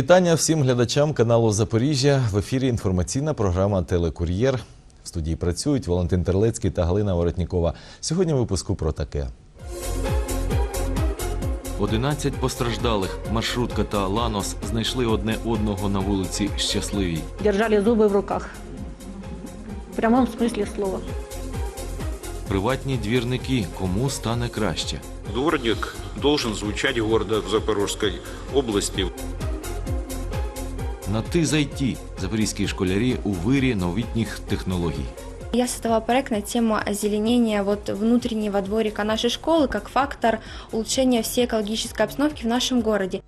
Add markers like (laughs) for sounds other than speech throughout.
Вітання всім глядачам каналу Запоріжжя. В ефірі інформаційна програма Телекур'єр. В студії працюють Валентин Терлецький та Галина Воротнікова. Сьогодні в випуску про таке. 11 постраждалих. Маршрутка та Ланос знайшли одне одного на вулиці Щасливій. держали зубы в руках. В прямом смысле слова. Приватні двірники. Кому стане краще? Дворник должен звучать гордо в Запорожской области. На ти зайти. Запорізькі школярі у вирі новітніх технологій. Я создала проект на тему озеленения вот внутреннего дворика нашей школы как фактор улучшения всей экологической обстановки в нашем городе.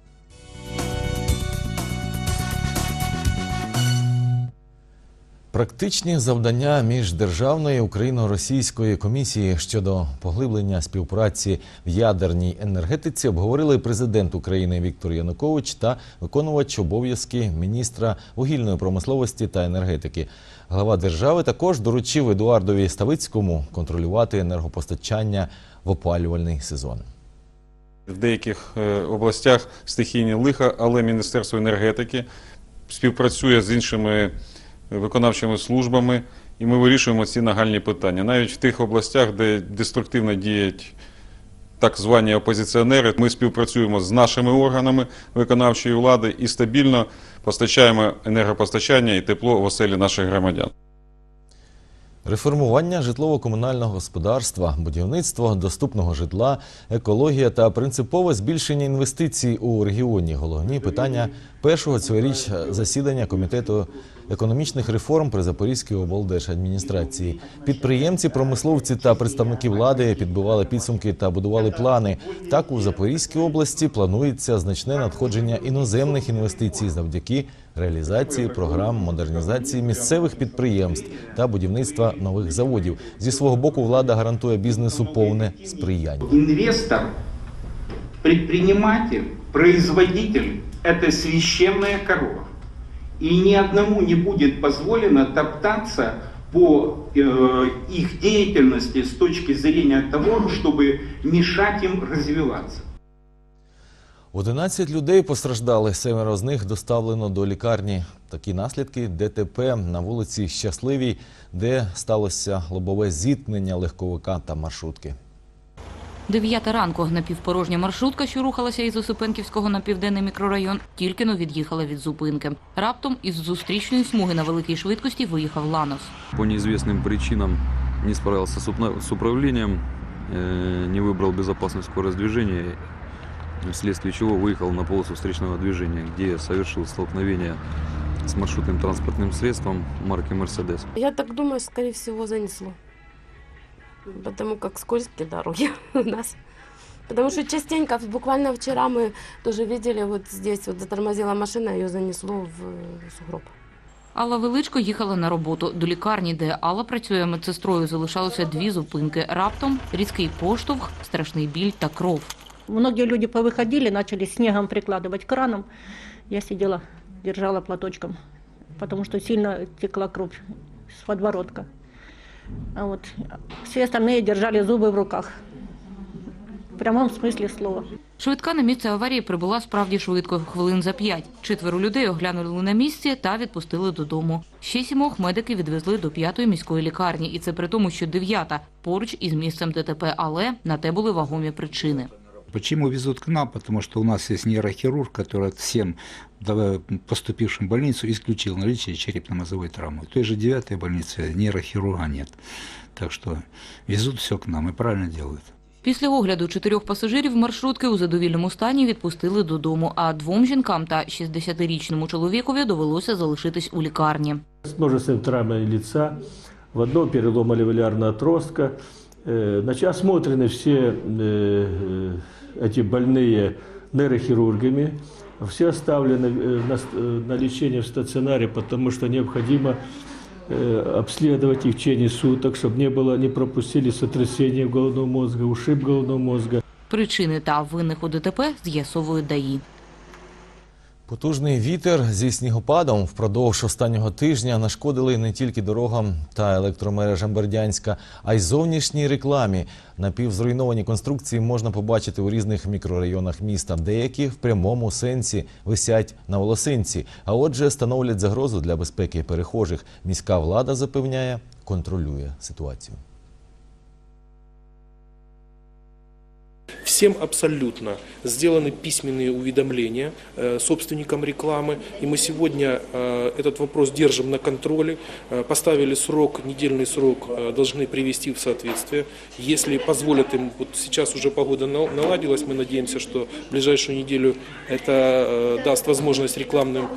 Практичні завдання міждержавної україно-російської комісії щодо поглиблення співпраці в ядерній енергетиці обговорили президент України Віктор Янукович та виконувач обов'язки міністра вугільної промисловості та енергетики. Глава держави також доручив Едуардові Ставицькому контролювати енергопостачання в опалювальний сезон. В деяких е, областях стихійні лиха, але Міністерство енергетики співпрацює з іншими виконавчими службами, і ми вирішуємо ці нагальні питання. Навіть в тих областях, де деструктивно діють так звані опозиціонери, ми співпрацюємо з нашими органами виконавчої влади і стабільно постачаємо енергопостачання і тепло в оселі наших громадян. Реформування житлово-комунального господарства, будівництво доступного житла, екологія та принципове збільшення інвестицій у регіоні головні питання першого цьогоріч засідання комітету економічних реформ при Запорізькій облдержадміністрації. Підприємці, промисловці та представники влади підбивали підсумки та будували плани. Так у Запорізькій області планується значне надходження іноземних інвестицій завдяки реалізації програм модернізації місцевих підприємств та будівництва нових заводів. Зі свого боку влада гарантує бізнесу повне сприяння. Инвестор, предприниматель, производитель – это священная корова. И ни одному не будет позволено топтаться по э, их деятельности с точки зрения того, чтобы мешать им развиваться. 11 людей постраждали, семеро з них доставлено до лікарні. Такі наслідки ДТП на вулиці Щасливій, де сталося лобове зіткнення легковика та маршрутки. Дев'ята ранку напівпорожня маршрутка, що рухалася із Осипенківського на південний мікрорайон, тільки но від'їхала від зупинки. Раптом із зустрічної смуги на великій швидкості виїхав Ланос. по неизвестным причинам не справился с упна- с управлением, э, не выбрал безопасную скорость движения, вследствие чего выехал на полосу встречного движения, где совершил столкновение с маршрутным транспортным средством марки «Мерседес». Я так думаю, скорее всего, занесло. Потому как скользкие дороги (laughs) у нас. Потому что частенько, буквально вчера мы тоже видели, вот здесь вот затормозила машина, ее занесло в э, сугроб. Алла Величко їхала на роботу до лікарні, де Алла працює медсестрою. Залишалося дві зупинки. Раптом різкий поштовх, страшний біль та кров. Многие люди повыходили, начали снегом прикладывать к краном. Я сидела, держала платочком, потому что сильно текла кровь с подбородка. А вот все остальные держали зубы в руках. В прямом смысле слова. Швидка на місце аварії прибула справді швидко, хвилин за п'ять. Четверо людей оглянули на місці та відпустили додому. Ще сімох медики відвезли до п'ятої міської лікарні, і це при тому, що дев'ята поруч із місцем ДТП, але на те були вагомі причини. Почему везут к нам? Потому что у нас есть нейрохирург, который всем давай, поступившим в больницу исключил наличие черепно-мозговой травмы. В той же девятой больнице нейрохирурга нет. Так что везут все к нам и правильно делают. Після огляду чотирьох пасажирів маршрутки у задовільному стані відпустили додому, а двом жінкам та 60-річному чоловікові довелося залишитись у лікарні. с множественными травмами лица, в одном перелом аливалярного отростка. Э, Значит, осмотрены все э, эти больные нейрохирургами, все оставлены э, на, ст- э, на лечение в стационаре, потому что необходимо э, обследовать их в течение суток, чтобы не было, не пропустили сотрясение головного мозга, ушиб головного мозга. Причини та винних у ДТП з'ясовують ДАІ. Потужний вітер зі снігопадом впродовж останнього тижня нашкодили не тільки дорогам та електромережам Бердянська, а й зовнішній рекламі. Напівзруйновані конструкції можна побачити у різних мікрорайонах міста. Деякі в прямому сенсі висять на волосинці, а отже, становлять загрозу для безпеки перехожих. Міська влада запевняє, контролює ситуацію. Всем абсолютно сделаны письменные уведомления э, собственникам рекламы. И мы сегодня э, этот вопрос держим на контроле. Э, Поставили срок, недельный срок, должны привести в соответствие. Если позволят им, вот сейчас уже погода на- наладилась, мы надеемся, что в ближайшую неделю это даст возможность рекламным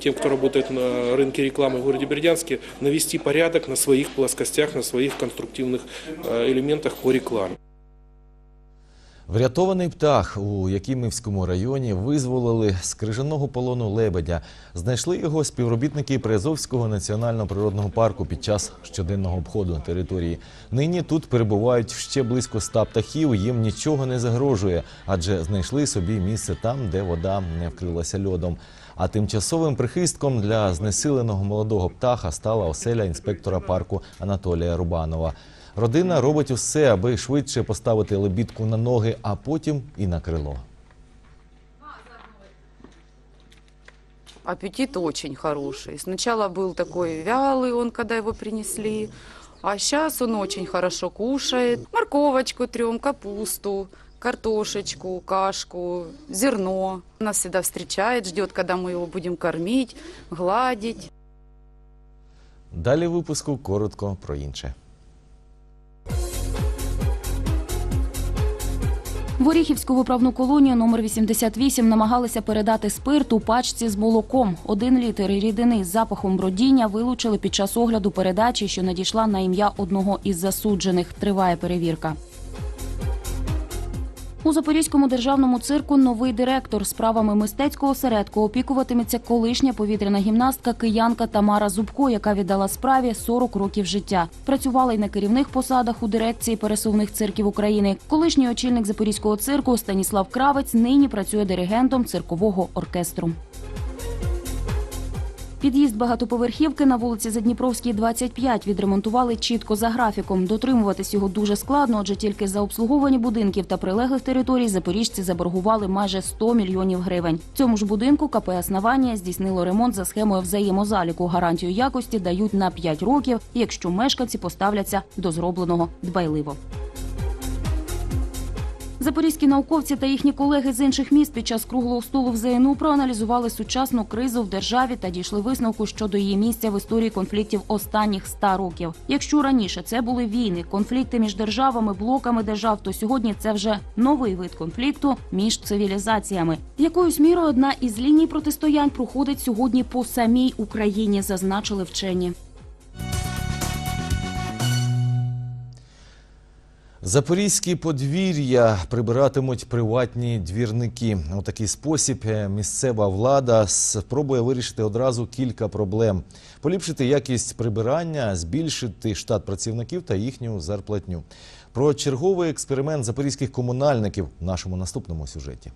тем, кто работает на рынке рекламы в городе Бердянске, навести порядок на своих плоскостях, на своих конструктивных элементах по рекламе. Врятований птах у Якимівському районі визволили з крижаного полону лебедя. Знайшли його співробітники Приазовського національного природного парку під час щоденного обходу території. Нині тут перебувають ще близько ста птахів. Їм нічого не загрожує, адже знайшли собі місце там, де вода не вкрилася льодом. А тимчасовим прихистком для знесиленого молодого птаха стала оселя інспектора парку Анатолія Рубанова. Родина робить усе, аби швидше поставити лебідку на ноги, а потім і на крило. аппетит очень хороший. Сначала был такой вялый он, когда его принесли, а сейчас он очень хорошо кушает. Морковочку трем, капусту, картошечку, кашку, зерно. Нас всегда встречает, ждет, когда мы его будем кормить, гладить. Далі в випуску коротко про інше. В Оріхівську виправну колонію номер 88 намагалися передати спирт у пачці з молоком. Один літр рідини з запахом бродіння вилучили під час огляду передачі, що надійшла на ім'я одного із засуджених. Триває перевірка. У Запорізькому державному цирку новий директор справами мистецького осередку опікуватиметься колишня повітряна гімнастка киянка Тамара Зубко, яка віддала справі 40 років життя. Працювала й на керівних посадах у дирекції пересувних цирків України. Колишній очільник запорізького цирку Станіслав Кравець нині працює диригентом циркового оркестру. Під'їзд багатоповерхівки на вулиці Задніпровській, 25 відремонтували чітко за графіком. Дотримуватись його дуже складно, адже тільки за обслуговування будинків та прилеглих територій запоріжці заборгували майже 100 мільйонів гривень. Цьому ж будинку КП «Основання» здійснило ремонт за схемою взаємозаліку. Гарантію якості дають на 5 років, якщо мешканці поставляться до зробленого дбайливо. Запорізькі науковці та їхні колеги з інших міст під час круглого столу в ЗНУ проаналізували сучасну кризу в державі та дійшли висновку щодо її місця в історії конфліктів останніх ста років. Якщо раніше це були війни, конфлікти між державами, блоками держав, то сьогодні це вже новий вид конфлікту між цивілізаціями. Якоюсь мірою одна із ліній протистоянь проходить сьогодні по самій Україні, зазначили вчені. Запорізькі подвір'я прибиратимуть приватні двірники. У такий спосіб е, місцева влада спробує вирішити одразу кілька проблем: поліпшити якість прибирання, збільшити штат працівників та їхню зарплатню. Про черговий експеримент запорізьких комунальників в нашому наступному сюжеті.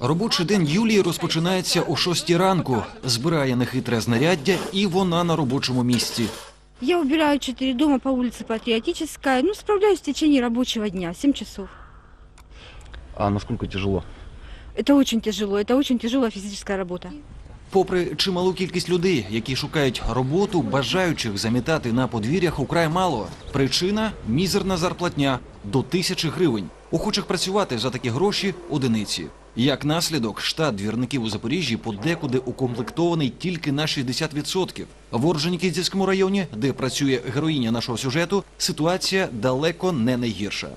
Робочий день Юлії розпочинається о 6 ранку. Збирає нехитре знаряддя, і вона на робочому місці. Я убираю четыре дома по улице Патриотическая. Ну, справляюсь в течение рабочего дня, 7 часов. А насколько тяжело? Это очень тяжело, это очень тяжелая физическая работа. Попри чималу кількість людей, які шукають роботу, бажаючих замітати на подвір'ях украй мало. Причина мізерна зарплатня до тисячі гривень. Охочих працювати за такі гроші одиниці. Як наслідок, штат двірників у Запоріжжі подекуди укомплектований тільки на 60%. В Орджонікідзівському районі, де працює героїня нашого сюжету, ситуація далеко не найгірша.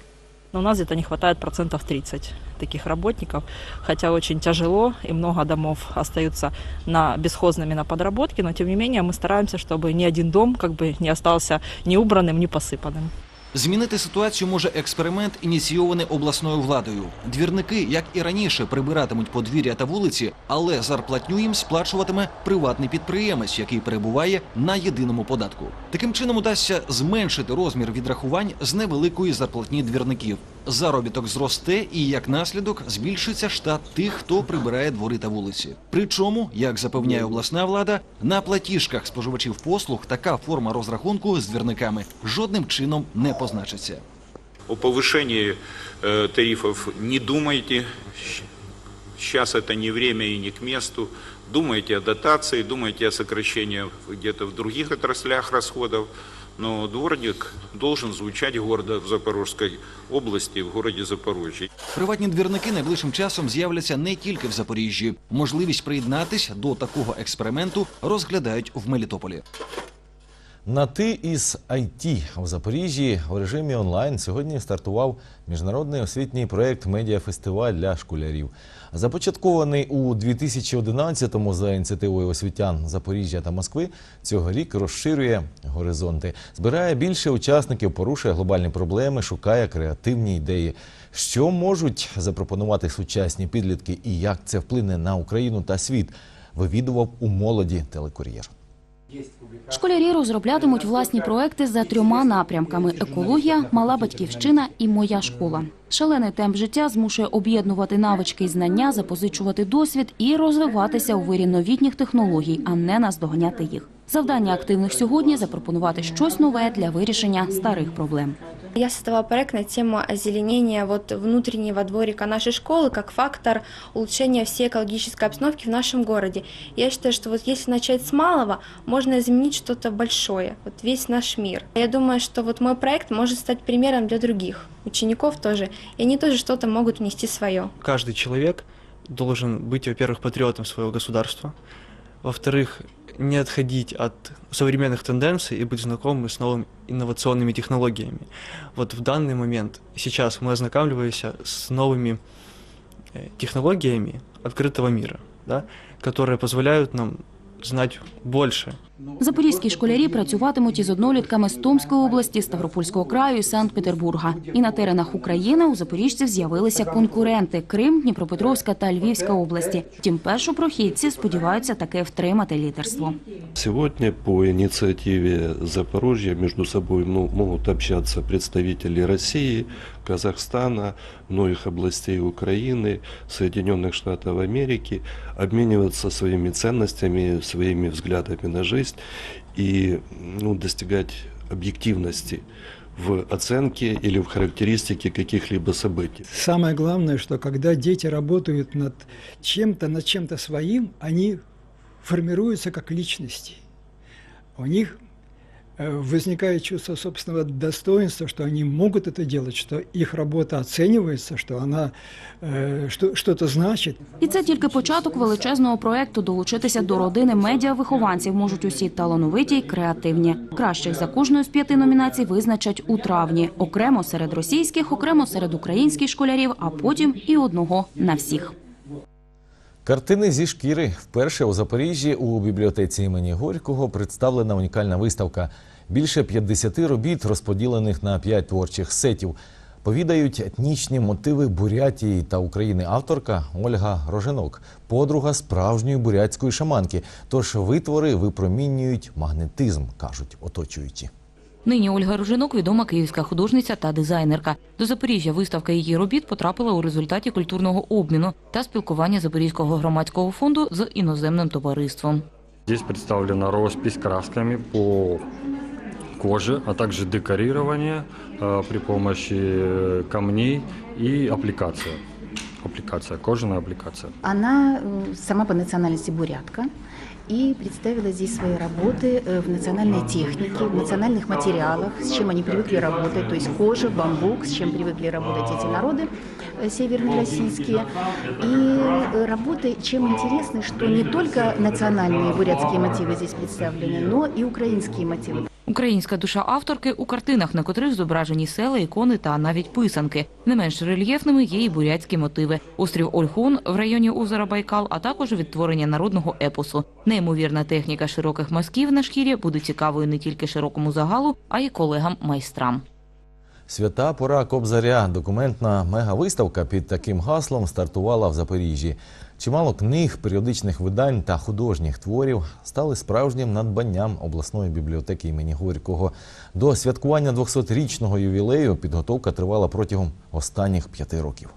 Но у нас где-то не хватает процентов 30 таких работников, хотя очень тяжело и много домов остаются на бесхозными на подработке, но тем не менее мы стараемся, чтобы ни один дом как бы не остался ни убранным, ни посыпанным. Змінити ситуацію може експеримент, ініційований обласною владою. Двірники, як і раніше, прибиратимуть подвір'я та вулиці, але зарплатню їм сплачуватиме приватний підприємець, який перебуває на єдиному податку. Таким чином удасться зменшити розмір відрахувань з невеликої зарплатні двірників Заробіток зросте і як наслідок збільшиться штат тих, хто прибирає двори та вулиці. Причому, як запевняє обласна влада, на платіжках споживачів послуг така форма розрахунку з двірниками жодним чином не позначиться. О повышении э, тарифов не думайте. Сейчас это не время и не к месту. Думайте о дотации, думайте о сокращении где-то в других отраслях расходов. Но дворник должен звучать гордо в Запорожской області, в городі Запорожжі. Приватні двірники найближчим часом з'являться не тільки в Запоріжжі. Можливість приєднатися до такого експерименту розглядають в Мелітополі. На ти із IT у Запоріжжі в режимі онлайн сьогодні стартував міжнародний освітній проєкт Медіафестиваль для школярів. Започаткований у 2011-му за ініціативою освітян Запоріжжя та Москви, цьогорік розширює горизонти, збирає більше учасників, порушує глобальні проблеми, шукає креативні ідеї. Що можуть запропонувати сучасні підлітки і як це вплине на Україну та світ, вивідував у молоді телекур'єр. Школярі розроблятимуть власні проекти за трьома напрямками: екологія, мала батьківщина і моя школа. Шалений темп життя змушує об'єднувати навички і знання, запозичувати досвід і розвиватися у вирі новітніх технологій, а не наздоганяти їх. Завдання активних сьогодні запропонувати щось нове для вирішення старих проблем. Я создавала проект на тему озеленения вот внутреннего дворика нашей школы как фактор улучшения всей экологической обстановки в нашем городе. Я считаю, что вот если начать с малого, можно изменить что-то большое, вот весь наш мир. Я думаю, что вот мой проект может стать примером для других учеников тоже, и они тоже что-то могут внести свое. Каждый человек должен быть, во-первых, патриотом своего государства, во-вторых, не отходить от современных тенденций и быть знакомым с новыми инновационными технологиями. Вот в данный момент, сейчас мы ознакомливаемся с новыми э, технологиями открытого мира, да, которые позволяют нам знать больше Запорізькі школярі працюватимуть із однолітками з Томської області, Ставропольського краю і Санкт-Петербурга. І на теренах України у запоріжців з'явилися конкуренти Крим, Дніпропетровська та Львівська області. Втім, першопрохідці сподіваються таки втримати лідерство. Сегодня по инициативе Запорожья между собой ну, могут общаться представители России, Казахстана, многих областей Украины, Соединенных Штатов Америки, обмениваться своими ценностями, своими взглядами на жизнь и ну, достигать объективности в оценке или в характеристике каких-либо событий. Самое главное, что когда дети работают над чем-то, над чем-то своим, они формируются как личности. У них возникает чувство собственного достоинства, что они могут это делать, что их работа оценивается, что она э, что, что-то значит. І це тільки початок величезного проекту. Долучитися до родини медіавихованців можуть усі талановиті й креативні. Кращих за кожною з п'яти номінацій визначать у травні. Окремо серед російських, окремо серед українських школярів, а потім і одного на всіх. Картини зі шкіри вперше у Запоріжжі у бібліотеці імені Горького представлена унікальна виставка. Більше 50 робіт, розподілених на 5 творчих сетів. Повідають етнічні мотиви Бурятії та України. Авторка Ольга Роженок, подруга справжньої бурятської шаманки. Тож витвори випромінюють магнетизм, кажуть оточуючі. Нині Ольга Ружинок відома київська художниця та дизайнерка. До Запоріжжя виставка її робіт потрапила у результаті культурного обміну та спілкування Запорізького громадського фонду з іноземним товариством. Здесь представлена роспись красками по коже, а также декорирование э, при помощи э, камней и аппликация. Аппликация, кожаная аппликация. Она э, сама по национальности бурятка И представила здесь свои работы э, в национальной технике, в национальных материалах, с чем они привыкли работать, то есть кожа, бамбук, с чем привыкли работать эти народы э, северно-российские. И э, работы чем интересны, что не только национальные бурятские мотивы здесь представлены, но и украинские мотивы. Українська душа авторки у картинах, на котрих зображені села, ікони та навіть писанки. Не менш рельєфними є і бурятські мотиви. Острів Ольхун в районі озера Байкал, а також відтворення народного епосу. Неймовірна техніка широких мазків на шкірі буде цікавою не тільки широкому загалу, а й колегам-майстрам. Свята пора Кобзаря. Документна мегавиставка під таким гаслом стартувала в Запоріжжі. Чимало книг, періодичних видань та художніх творів стали справжнім надбанням обласної бібліотеки імені Горького. До святкування 200-річного ювілею підготовка тривала протягом останніх п'яти років.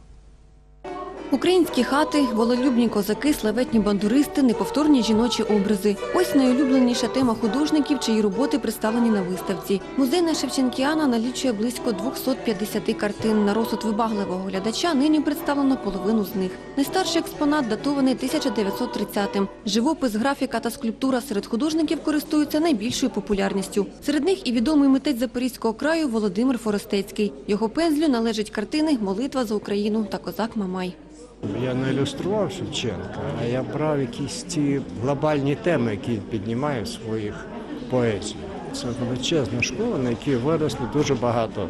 Українські хати, волелюбні козаки, славетні бандуристи, неповторні жіночі образи. Ось найулюбленіша тема художників, чиї роботи представлені на виставці. Музейна Шевченкіана налічує близько 250 картин. На розсуд вибагливого глядача нині представлено половину з них. Найстарший експонат датований 1930-м. Живопис, графіка та скульптура серед художників користуються найбільшою популярністю. Серед них і відомий митець Запорізького краю Володимир Форостецький. Його пензлю належать картини Молитва за Україну та Козак Мамай. Я не ілюстрував Шевченка, а я брав якісь ті глобальні теми, які він піднімає в своїх поезіях. Це величезна школа, на якій виросли дуже багато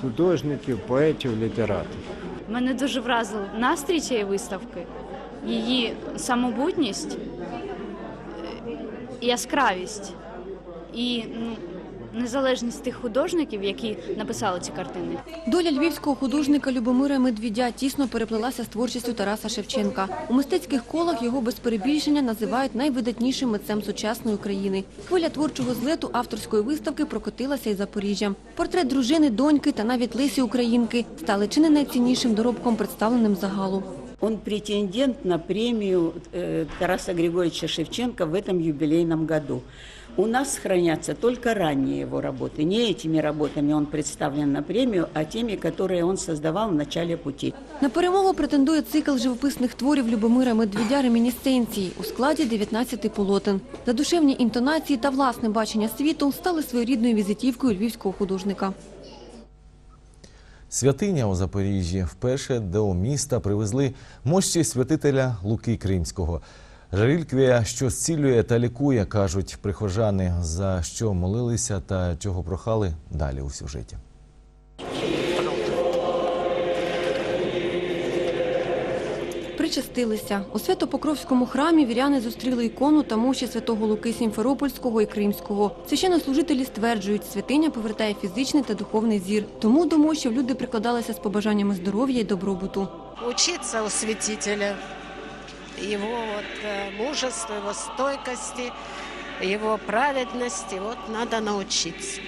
художників, поетів, літераторів. Мене дуже вразив настрій цієї виставки, її самобутність, е, яскравість і ну, незалежність тих художників, які написали ці картини. Доля львівського художника Любомира Медвідя тісно переплелася з творчістю Тараса Шевченка. У мистецьких колах його без перебільшення називають найвидатнішим митцем сучасної України. Хвиля творчого злету авторської виставки прокотилася із Запоріжжя. Портрет дружини, доньки та навіть Лесі Українки стали чи не найціннішим доробком, представленим загалу. Он претендент на премию э, Тараса Григорьевича Шевченко в этом юбилейном году. У нас хранятся только ранние его работы. Не этими работами он представлен на премию, а теми, которые он создавал в начале пути. На перемогу претендує цикл живописних творів Любомира Медведя «Ремінісценції» у складі 19 полотен. Задушевні інтонації та власне бачення світу стали своєрідною візитівкою львівського художника. Святиня у Запоріжжі вперше до міста привезли мощі святителя Луки Кримського. Реліквія, що зцілює та лікує, кажуть прихожани, за що молилися та чого прохали далі у сюжеті. Причастилися. У Свято-Покровському храмі віряни зустріли ікону та мощі святого Луки Сімферопольського і Кримського. Священнослужителі стверджують, святиня повертає фізичний та духовний зір. Тому до мощів люди прикладалися з побажаннями здоров'я і добробуту. учиться у святителя, его вот э, мужеству, его стойкости, его праведности, вот надо научиться.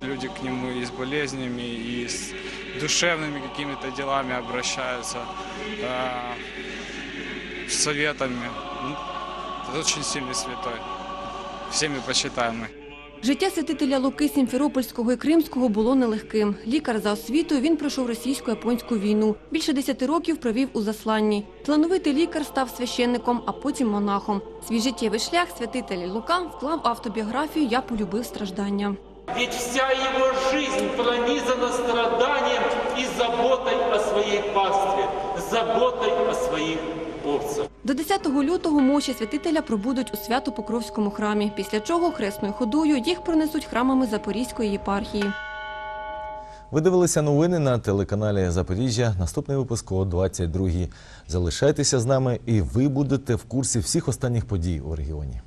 Люди к нему и с болезнями, и с душевными какими-то делами обращаются, э, с советами. Это очень сильный святой, всеми почитаемый. Життя святителя Луки Сімферопольського і Кримського було нелегким. Лікар за освітою він пройшов російсько-японську війну. Більше десяти років провів у засланні. Талановитий лікар став священником, а потім монахом. Свій життєвий шлях святитель Лука вклав автобіографію Я полюбив страждання. Ведь вся его жизнь пронизана страданием и заботой о своей пастве, заботой о своих овцах. До 10 лютого мощі святителя пробудуть у Свято-Покровському храмі, після чого хресною ходою їх пронесуть храмами Запорізької єпархії. Ви дивилися новини на телеканалі Запоріжжя. Наступний випуск о 22-й. Залишайтеся з нами, і ви будете в курсі всіх останніх подій у регіоні.